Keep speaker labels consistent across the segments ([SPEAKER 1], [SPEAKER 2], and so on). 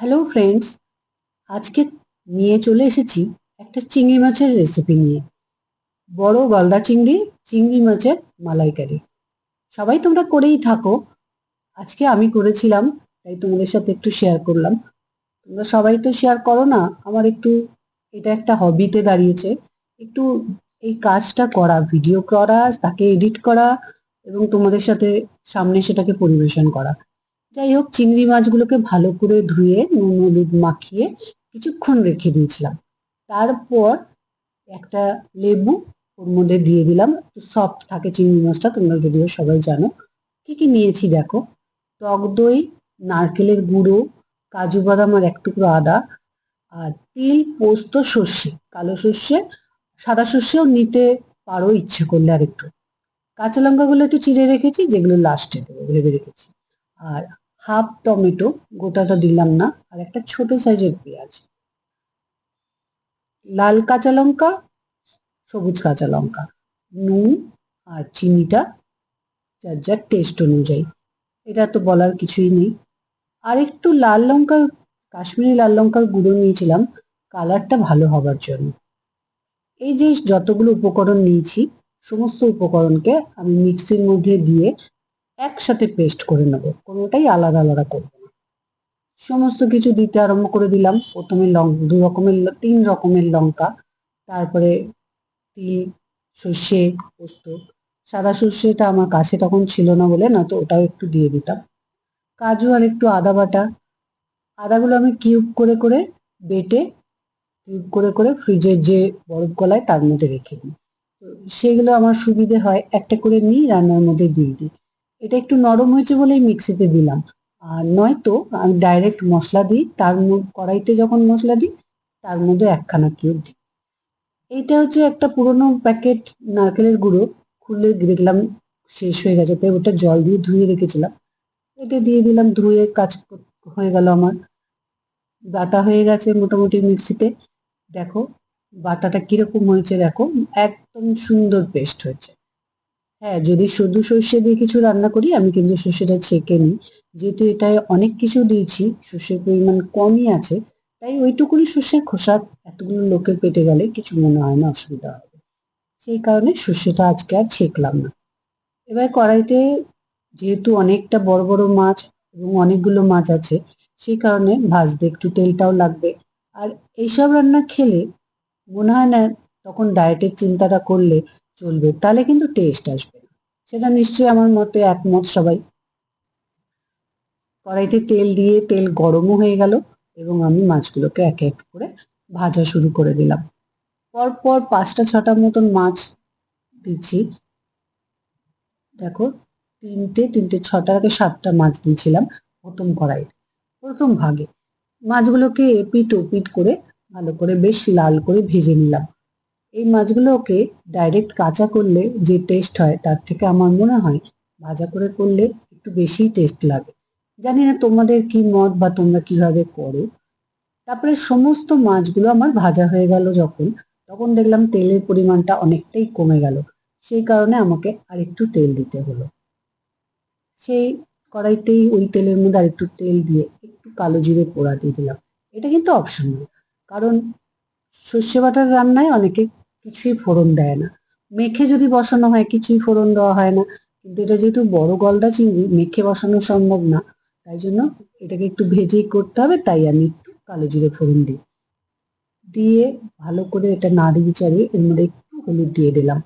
[SPEAKER 1] Hello friends আজকে নিয়ে চলে এসেছি একটা চিংড়ি মাছের রেসিপি নিয়ে। বড় গলদা চিংড়ি চিংড়ি মাছের মালাইকারি। সবাই তোমরা করেই থাকো। আজকে আমি করেছিলাম, তাই তোমাদের সাথে একটু শেয়ার করলাম। তোমরা সবাই তো শেয়ার করো না, আমার একটু, এটা একটা হবিতে দাঁড়িয়েছে। একটু এই কাজটা করা ভিডিও করা, তাকে এডিট করা এবং তোমাদের সাথে সামনে সেটাকে পরিবেশন করা। যাই হোক, চিংড়ি মাছগুলোকে ভালো করে ধুয়ে নুন, হলুদ মাখিয়ে কিছুক্ষণ রেখে দিয়েছিলাম। তারপর একটা লেবু ওর মধ্যে দিয়ে দিলাম। সফট থাকে চিংড়ি মাছটা, তোমরা যদিও সবাই জানো। কি কি নিয়েছি দেখো? টক দই, নারকেলের গুঁড়ো, কাজু বাদাম আর এক টুকরো আদা আর তিল, পোস্ত, সর্ষে, কালো সর্ষে, সাদা সর্ষেও নিতে পারো ইচ্ছে করলে আর একটু কাঁচা লঙ্কাগুলো একটু চিড়ে রেখেছি, যেগুলো লাস্টে দেবো ভেবে রেখেছি। আর হাফ টমেটো গোটাটা দিলাম না, আর একটা ছোট সাইজের পেঁয়াজ। লাল কাঁচা লঙ্কা, সবুজ কাঁচা লঙ্কা, নুন আর চিনিটা যার যার টেস্ট অনুযায়ী। এটা তো বলার কিছুই নেই। আর একটু লাল লঙ্কার, কাশ্মীরি লাল লঙ্কার গুঁড়ো নিয়েছিলাম, কালারটা ভালো হবার জন্য। এই যে যতগুলো উপকরণ নিয়েছি, সমস্ত উপকরণকে আমি মিক্সির মধ্যে দিয়ে একসাথে পেস্ট করে নেব। কোনোটাই আলাদা আলাদা করব না। সমস্ত কিছু দিতে আরম্ভ করে দিলাম। প্রথমে লং, দু রকমের তিন রকমের লঙ্কা, তারপরে তিল, সর্ষে, পোস্ত। সাদা সর্ষেটা আমার কাছে তখন ছিল না বলে না তো ওটাও একটু দিয়ে দিতাম। কাজু আর একটু আদা বাটা। আদাগুলো আমি কিউব করে করে বেটে, কিউব করে করে ফ্রিজের যে বরফ গলায় তার মধ্যে রেখে দিই। তো সেগুলো আমার সুবিধে হয়। একটা করে নিই, রান্নার মধ্যে দিয়ে দিই। এটা একটু নরম হয়েছে বলেই মিক্সিতে দিলাম। আর নয়তো আমি ডাইরেক্ট মশলা দিই, তার কড়াইতে যখন মশলা দিই, তার মধ্যে একখানা কিউব দিই। এইটা হচ্ছে একটা পুরনো প্যাকেট নারকেলের গুঁড়ো খুললে দেখলাম শেষ হয়ে গেছে, তাই ওটা জল দিয়ে ধুয়ে রেখেছিলাম। এটা দিয়ে দিলাম, ধুয়ে কাজ হয়ে গেল আমার। বাটা হয়ে গেছে মোটামুটি মিক্সিতে। দেখো, বাটাটা কীরকম হয়েছে দেখো, একদম সুন্দর পেস্ট হয়েছে। হ্যাঁ যদি শুধু সর্ষে দিয়ে কিছু রান্না করি, আমি কিন্তু সর্ষেটা ছেঁকে নিই। যেহেতু এটায় অনেক কিছু দিয়েছি, সর্ষের পরিমাণ কমই আছে, তাই ওইটুকুনি সর্ষের খোসা এতগুলো লোকের পেটে গেলে কিছু মনে হয় না, অসুবিধা হবে। সেই কারণে সর্ষেটা আজকে আর ছেঁকলাম না। এবার কড়াইতে যেহেতু অনেকটা বড় বড় মাছ এবং অনেকগুলো মাছ আছে, সেই কারণে ভাজতে একটু তেলটাও লাগবে। আর এইসব রান্না খেলে মনে হয় না, তখন ডায়েটের চিন্তাটা করলে চলবে, তাহলে কিন্তু টেস্ট আসবে সেটা নিশ্চয়ই আমার মতে একমত সবাই। কড়াইতে তেল দিয়ে, তেল গরমও হয়ে গেল এবং আমি মাছগুলোকে এক এক করে ভাজা শুরু করে দিলাম। পরপর পাঁচটা ছটার মতন মাছ দিচ্ছি। দেখো, তিনটে তিনটে, ছটা আগে সাতটা মাছ দিয়েছিলাম প্রথম কড়াইতে প্রথম ভাগে মাছগুলোকে এপিট ওপিট করে ভালো করে বেশ লাল করে ভেজে নিলাম। এই মাছগুলোকে ডাইরেক্ট কাঁচা করলে যে টেস্ট হয়, তার থেকে আমার মনে হয় ভাজা করে করলে একটু বেশি টেস্ট লাগে। জানি না তোমাদের কি মত বা তোমরা কীভাবে করো। তারপরে সমস্ত মাছগুলো আমার ভাজা হয়ে গেল যখন, তখন দেখলাম তেলের পরিমাণটা অনেকটাই কমে গেল। সেই কারণে আমাকে আর একটু তেল দিতে হলো। সেই কড়াইতেই ওই তেলের মধ্যে আর একটু তেল দিয়ে একটু কালো জিরে পোড়া দিয়ে দিলাম। এটা কিন্তু অপশনাল কারণ সর্ষে বাটার রান্নায় অনেকে কিছুই ফোড়ন দেয় না। মেখে যদি বসানো হয়, কিছুই ফোড়ন দেওয়া হয় না। কিন্তু এটা যেহেতু বড় গলদা চিংড়ি, মেখে বসানো সম্ভব না। তাই জন্য এটাকে একটু ভেজেই করতে হবে, তাই আমি একটু কালো জিরে ফোড়ন দিই। দিয়ে ভালো করে এটা নাড়িয়ে চাড়িয়ে এর মধ্যে একটু হলুদ দিয়ে দিলাম।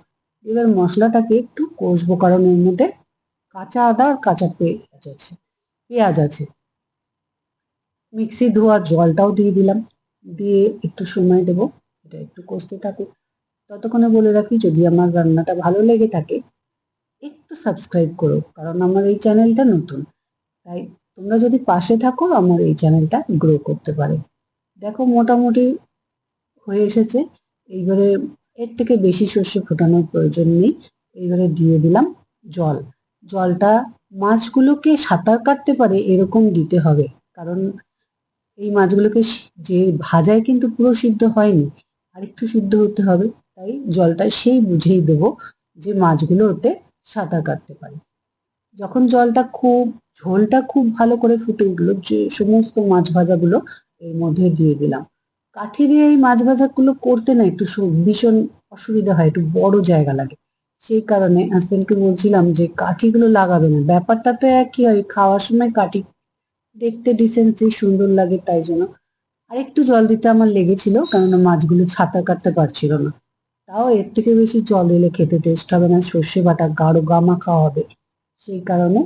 [SPEAKER 1] এবার মশলাটাকে একটু কষবো, কারণ এর মধ্যে কাঁচা আদা আর কাঁচা পেঁয়াজ আছে। পেঁয়াজ আছে। মিক্সি ধোয়া জলটাও দিয়ে দিলাম। দিয়ে একটু সময় দেব, এটা একটু কষতে থাকুক। ততক্ষণে বলে রাখি, যদি আমার রান্নাটা ভালো লেগে থাকে, একটু সাবস্ক্রাইব করো, কারণ আমার এই চ্যানেলটা নতুন। তাই তোমরা যদি পাশে থাকো, আমার এই চ্যানেলটা গ্রো করতে পারে। দেখো, মোটামুটি হয়ে এসেছে। এইবারে এর থেকে বেশি সর্ষে ফোটানোর প্রয়োজন নেই। এইবারে দিয়ে দিলাম জল। জলটা মাছগুলোকে সাঁতার কাটতে পারে, এরকম দিতে হবে। কারণ এই মাছগুলোকে যে ভাজায় কিন্তু পুরো সিদ্ধ হয়নি আর একটু সিদ্ধ হতে হবে। তাই জলটা সেই বুঝেই দেবো যে মাছগুলো ওতে সাঁতার কাটতে পারে। যখন জলটা খুব, ঝোলটা খুব ভালো করে ফুটে উঠল, যে সমস্ত মাছ ভাজাগুলো এর মধ্যে দিয়ে দিলাম। কাঠি দিয়ে এই মাছ ভাজাগুলো করতে না একটু ভীষণ অসুবিধা হয়, একটু বড় জায়গা লাগে। সেই কারণে হাজবেন্ডকে বলছিলাম যে কাঠিগুলো লাগাবে না। ব্যাপারটা তো একই হয়, খাওয়ার সময় কাঠি দেখতে ডিসেন্সি সুন্দর লাগে তাই জন্য। আর একটু জল দিতে আমার লেগেছিল, কেননা মাছগুলো ছাতা কাটতে পারছিল না। তাও এর থেকে বেশি জল দিলে খেতে টেস্ট হবে না, সর্ষে বাটা, গাঢ় গামা খাওয়া হবে। সেই কারণে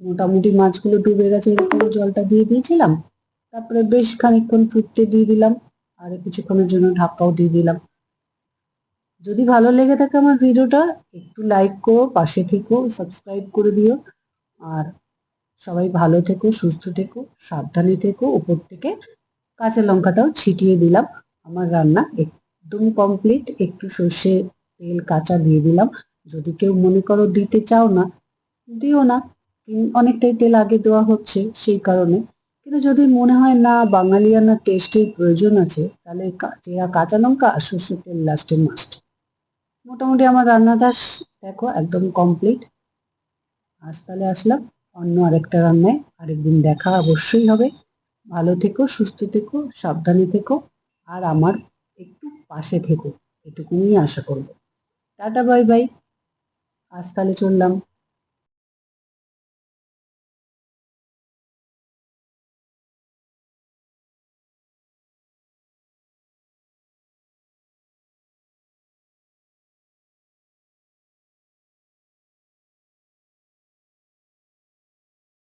[SPEAKER 1] মোটামুটি মাছগুলো ডুবে গেছে এরকম জলটা দিয়ে দিয়েছিলাম। তারপরে বেশ খানিকক্ষণ ফুটতে দিয়ে দিলাম আর কিছুক্ষণের জন্য ঢাকাও দিয়ে দিলাম। যদি ভালো লেগে থাকে আমার ভিডিওটা, একটু লাইক করো, পাশে থেকো সাবস্ক্রাইব করে দিও। আর সবাই ভালো থেকো, সুস্থ থেকো, সাবধানে থেকো। উপর থেকে কাঁচা লঙ্কাটাও ছিটিয়ে দিলাম। আমার রান্না একদম কমপ্লিট একটু সর্ষে তেল কাঁচা দিয়ে দিলাম। যদি কেউ মনে করো দিতে চাও না, দিও না। অনেকটাই তেল আগে দেওয়া হচ্ছে সেই কারণে। কিন্তু যদি মনে হয় না বাঙালিয়ানা টেস্টের প্রয়োজন আছে, তাহলে চেরা কাঁচা লঙ্কা আর সর্ষের তেল লাস্টে মাস্ট মোটামুটি আমার রান্নাটা দেখো, একদম কমপ্লিট আজ তাহলে আসলাম অন্য আরেকটা রান্নায়। আরেকদিন দেখা অবশ্যই হবে। ভালো থেকো, সুস্থ থেকো, সাবধানে থেকো। আর আমার একটু পাশে থেকো এটুকুনি আশা করব। টাটা বাই বাই। আজ তাহলে চললাম।